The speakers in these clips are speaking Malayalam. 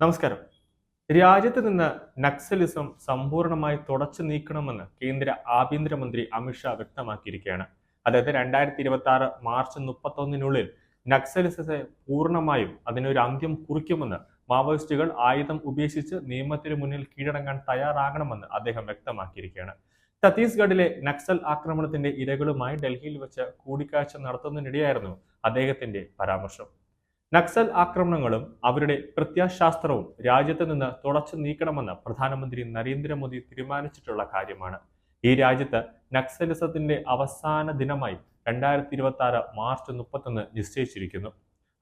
നമസ്കാരം. രാജ്യത്ത് നിന്ന് നക്സലിസം സമ്പൂർണമായി തുടച്ചു നീക്കണമെന്ന് കേന്ദ്ര ആഭ്യന്തരമന്ത്രി അമിത്ഷാ വ്യക്തമാക്കിയിരിക്കുകയാണ്. അതായത് രണ്ടായിരത്തി ഇരുപത്തി ആറ് മാർച്ച് മുപ്പത്തൊന്നിനുള്ളിൽ നക്സലിസത്തെ പൂർണമായും അതിനൊരു അന്ത്യം കുറിക്കുമെന്ന് മാവോയിസ്റ്റുകൾ ആയുധം ഉപേക്ഷിച്ച് നിയമത്തിന് മുന്നിൽ കീഴടങ്ങാൻ തയ്യാറാകണമെന്ന് അദ്ദേഹം വ്യക്തമാക്കിയിരിക്കുകയാണ്. ഛത്തീസ്ഗഡിലെ നക്സൽ ആക്രമണത്തിന്റെ ഇരകളുമായി ഡൽഹിയിൽ വെച്ച് കൂടിക്കാഴ്ച നടത്തുന്നതിനിടെയായിരുന്നു അദ്ദേഹത്തിന്റെ പരാമർശം. നക്സൽ ആക്രമണങ്ങളും അവരുടെ പ്രത്യാശാസ്ത്രവും രാജ്യത്ത് നിന്ന് തുടച്ചു നീക്കണമെന്ന് പ്രധാനമന്ത്രി നരേന്ദ്രമോദി തീരുമാനിച്ചിട്ടുള്ള കാര്യമാണ്. ഈ രാജ്യത്ത് നക്സലിസത്തിന്റെ അവസാന ദിനമായി രണ്ടായിരത്തി ഇരുപത്തി ആറ് മാർച്ച് മുപ്പത്തൊന്ന് നിശ്ചയിച്ചിരിക്കുന്നു.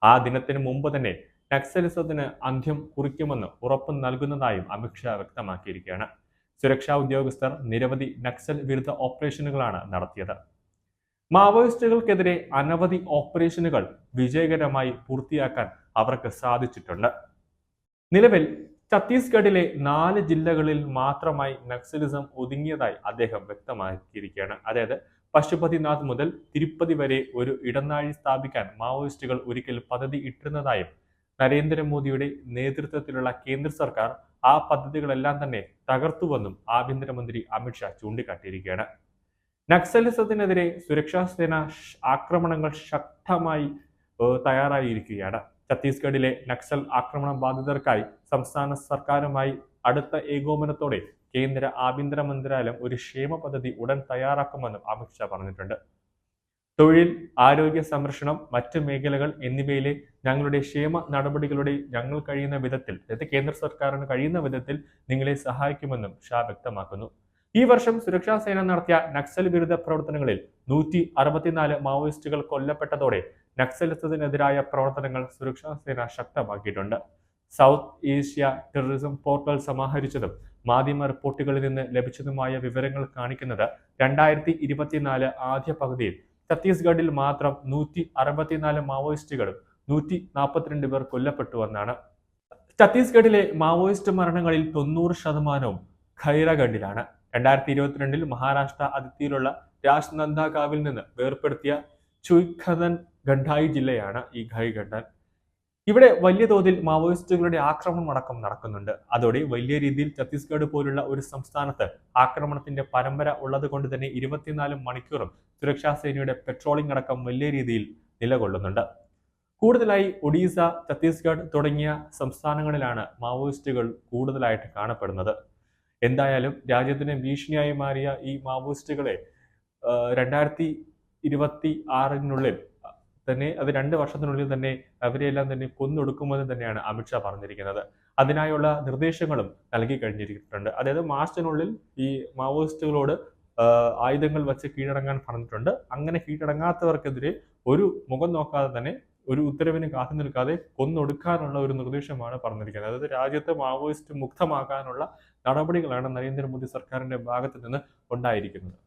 ആ ദിനത്തിന് മുമ്പ് തന്നെ നക്സലിസത്തിന് അന്ത്യം കുറിക്കുമെന്ന് ഉറപ്പ് നൽകുന്നതായും അമിത്ഷാ വ്യക്തമാക്കിയിരിക്കുകയാണ്. സുരക്ഷാ ഉദ്യോഗസ്ഥർ നിരവധി നക്സൽ വിരുദ്ധ ഓപ്പറേഷനുകളാണ് നടത്തിയത്. മാവോയിസ്റ്റുകൾക്കെതിരെ അനവധി ഓപ്പറേഷനുകൾ വിജയകരമായി പൂർത്തിയാക്കാൻ അവർക്ക് സാധിച്ചിട്ടുണ്ട്. നിലവിൽ ഛത്തീസ്ഗഡിലെ നാല് ജില്ലകളിൽ മാത്രമായി നക്സലിസം ഒതുങ്ങിയതായി അദ്ദേഹം വ്യക്തമാക്കിയിരിക്കുകയാണ്. അതായത് പശുപതിനാഥ് മുതൽ തിരുപ്പതി വരെ ഒരു ഇടനാഴി സ്ഥാപിക്കാൻ മാവോയിസ്റ്റുകൾ ഒരിക്കൽ പദ്ധതി ഇട്ടിരുന്നതായും നരേന്ദ്രമോദിയുടെ നേതൃത്വത്തിലുള്ള കേന്ദ്ര സർക്കാർ ആ പദ്ധതികളെല്ലാം തന്നെ തകർത്തുവെന്നും ആഭ്യന്തരമന്ത്രി അമിത്ഷാ ചൂണ്ടിക്കാട്ടിയിരിക്കുകയാണ്. നക്സലിസത്തിനെതിരെ സുരക്ഷാ സേന ആക്രമണങ്ങൾ ശക്തമായി തയ്യാറായിരിക്കുകയാണ്. ഛത്തീസ്ഗഡിലെ നക്സൽ ആക്രമണ ബാധിതർക്കായി സംസ്ഥാന സർക്കാരുമായി അടുത്ത ഏകോപനത്തോടെ കേന്ദ്ര ആഭ്യന്തര മന്ത്രാലയം ഒരു ക്ഷേമ പദ്ധതി ഉടൻ തയ്യാറാക്കുമെന്നും അമിത്ഷാ പറഞ്ഞിട്ടുണ്ട്. തൊഴിൽ ആരോഗ്യ സംരക്ഷണം മറ്റ് മേഖലകൾ എന്നിവയിലെ ഞങ്ങളുടെ ക്ഷേമ നടപടികളുടെ ഞങ്ങൾ കഴിയുന്ന വിധത്തിൽ അതായത് കേന്ദ്ര സർക്കാരിന് കഴിയുന്ന വിധത്തിൽ നിങ്ങളെ സഹായിക്കുമെന്നും ഷാ വ്യക്തമാക്കുന്നു. ഈ വർഷം സുരക്ഷാ സേന നടത്തിയ നക്സൽ വിരുദ്ധ പ്രവർത്തനങ്ങളിൽ നൂറ്റി അറുപത്തിനാല് മാവോയിസ്റ്റുകൾ കൊല്ലപ്പെട്ടതോടെ നക്സലിസത്തിനെതിരായ പ്രവർത്തനങ്ങൾ സുരക്ഷാ സേന ശക്തമാക്കിയിട്ടുണ്ട്. സൗത്ത് ഏഷ്യ ടെററിസം പോർട്ടൽ സമാഹരിച്ചതും മാധ്യമ റിപ്പോർട്ടുകളിൽ നിന്ന് ലഭിച്ചതുമായ വിവരങ്ങൾ കാണിക്കുന്നത് രണ്ടായിരത്തി ഇരുപത്തിനാല് ആദ്യ പകുതിയിൽ. ഛത്തീസ്ഗഡിൽ മാത്രം നൂറ്റി അറുപത്തിനാല് മാവോയിസ്റ്റുകളും നൂറ്റി നാൽപ്പത്തിരണ്ട് പേർ കൊല്ലപ്പെട്ടുവെന്നാണ് ഛത്തീസ്ഗഡിലെ മാവോയിസ്റ്റ് മരണങ്ങളിൽ തൊണ്ണൂറ് ശതമാനവും ഖൈറഗഡിലാണ്. രണ്ടായിരത്തി ഇരുപത്തിരണ്ടിൽ മഹാരാഷ്ട്ര അതിർത്തിയിലുള്ള രാജ്നന്ദാകാവിൽ നിന്ന് വേർപ്പെടുത്തിയ ചുയ്ഖദൻ ഗണ്ഡായി ജില്ലയാണ് ഈ ഖൈഗണ്ഡൻ ഇവിടെ വലിയ തോതിൽ മാവോയിസ്റ്റുകളുടെ ആക്രമണം അടക്കം നടക്കുന്നുണ്ട്. അതോടെ വലിയ രീതിയിൽ ഛത്തീസ്ഗഡ് പോലുള്ള ഒരു സംസ്ഥാനത്ത് ആക്രമണത്തിന്റെ പരമ്പര ഉള്ളത് കൊണ്ട് തന്നെ ഇരുപത്തിനാല് മണിക്കൂറും സുരക്ഷാ സേനയുടെ പെട്രോളിംഗ് അടക്കം വലിയ രീതിയിൽ നിലകൊള്ളുന്നുണ്ട്. കൂടുതലായി ഒഡീസ ഛത്തീസ്ഗഡ് തുടങ്ങിയ സംസ്ഥാനങ്ങളിലാണ് മാവോയിസ്റ്റുകൾ കൂടുതലായിട്ട് കാണപ്പെടുന്നത്. എന്തായാലും രാജ്യത്തിന് ഭീഷണിയായി മാറിയ ഈ മാവോയിസ്റ്റുകളെ രണ്ടായിരത്തി ഇരുപത്തി ആറിനുള്ളിൽ തന്നെ അത് രണ്ട് വർഷത്തിനുള്ളിൽ തന്നെ അവരെയെല്ലാം തന്നെ കൊന്നൊടുക്കുമെന്ന് തന്നെയാണ് അമിത്ഷാ പറഞ്ഞിരിക്കുന്നത്. അതിനായുള്ള നിർദ്ദേശങ്ങളും നൽകി കഴിഞ്ഞിരിക്കുന്നുണ്ട്. അതായത് മാർച്ചിനുള്ളിൽ ഈ മാവോയിസ്റ്റുകളോട് ആയുധങ്ങൾ വെച്ച് കീഴടങ്ങാൻ പറഞ്ഞിട്ടുണ്ട്. അങ്ങനെ കീഴടങ്ങാത്തവർക്കെതിരെ ഒരു മുഖം നോക്കാതെ തന്നെ ഒരു ഉത്തരവിന് കാത്തു നിൽക്കാതെ കൊന്നൊടുക്കാനുള്ള ഒരു നിർദ്ദേശമാണ് പറഞ്ഞിരിക്കുന്നത്. അതായത് രാജ്യത്തെ മാവോയിസ്റ്റ് മുക്തമാക്കാനുള്ള നടപടികളാണ് നരേന്ദ്രമോദി സർക്കാരിന്റെ ഭാഗത്ത് നിന്ന് ഉണ്ടായിരിക്കുന്നത്.